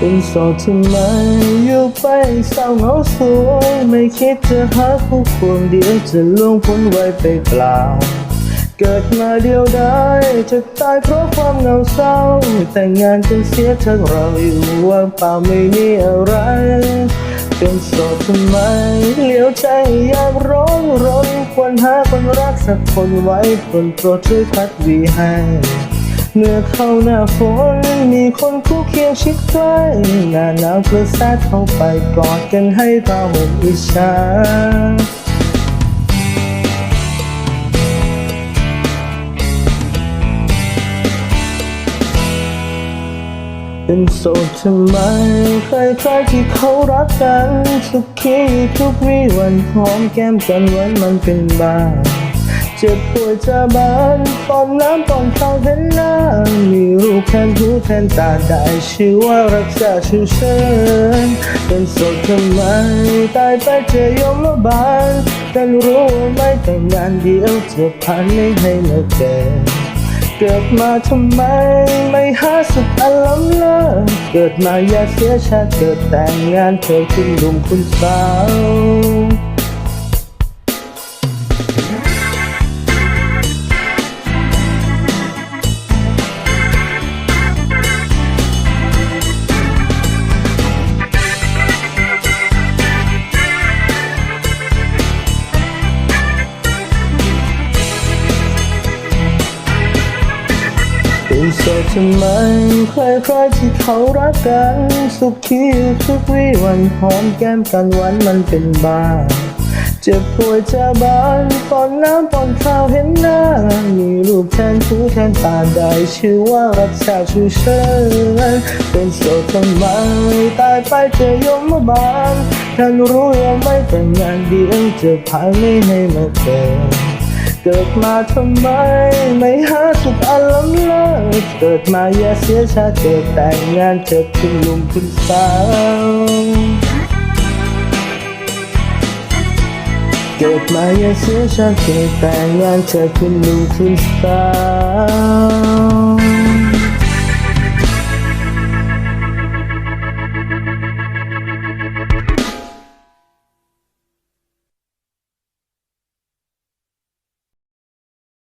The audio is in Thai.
เป็นโสดทำไมอยู่ไปเศร้าเหงาสวยไม่คิดจะหาคู่ควรเดียวจะล่วงพ้นไว้ไปเปล่า เกิดมาเดียวดายจะตายเพราะความเหงาเศร้า แต่งงานกันเสียทั้งเราอยู่ว่างเปล่าไม่มีอะไร เป็นโสดทำไมเหลียวใจอยากร้อนรนควรหาคนรักสักคนไว้คนโปรดช่วยพัดวีให้ เมื่อเข้าหน้าฝนมีคนคู่เคียงชิดใกล้หน้าหนาวกระแทกเข้าไปกอดกันให้ผ้าห่มอิจฉาเป็นโสดทำไมใครๆที่เขารักกันสุขีทุกวีวันหอมแก้มกันไว้มันเป็นบ้า เจ็บปวดจะบานตอนน้ำตอนข้าวเห็นหน้ามีรูปแทนหูแทนตาได้ชื่อว่ารักษาชูเชิญเป็นโสดทำไมตายไปเจอยมบาลกันรู้ว่าไม่แต่งงานเดียวจะพันไม่ให้มาเกิดเกิดมาทำไมไม่หาสุขอารมณ์เลิศเกิดมาอยากเสียชาติเกิดแต่งงานเธอคุณหนุ่มคุณสาว เป็นโสดทำไมใครๆที่เขารักกัน สุขีทุกวีวันหอมแก้มกันหวันมันเป็นบ้าเจ็บป่วยจะบานปอนน้ำปอนข้าวเห็นหน้า มีรูปแทนผู้แทนตาได้ชื่อว่ารักษาชูเชิญเป็นโสดทำไมตายไปเจอยมบาลท่านรู้ว่าไม่แต่งงานเดียวจะพาไม่ให้มาเกิดเกิดมาทำไม ไม่หาสุขอารมณ์ เกิดมาอย่าเสียชาติเกิดแต่งงานเถิดคุณลุงคุณสาวเกิดมาอย่าเสียชาติเกิดแต่งงานเถิดคุณลุงคุณสาว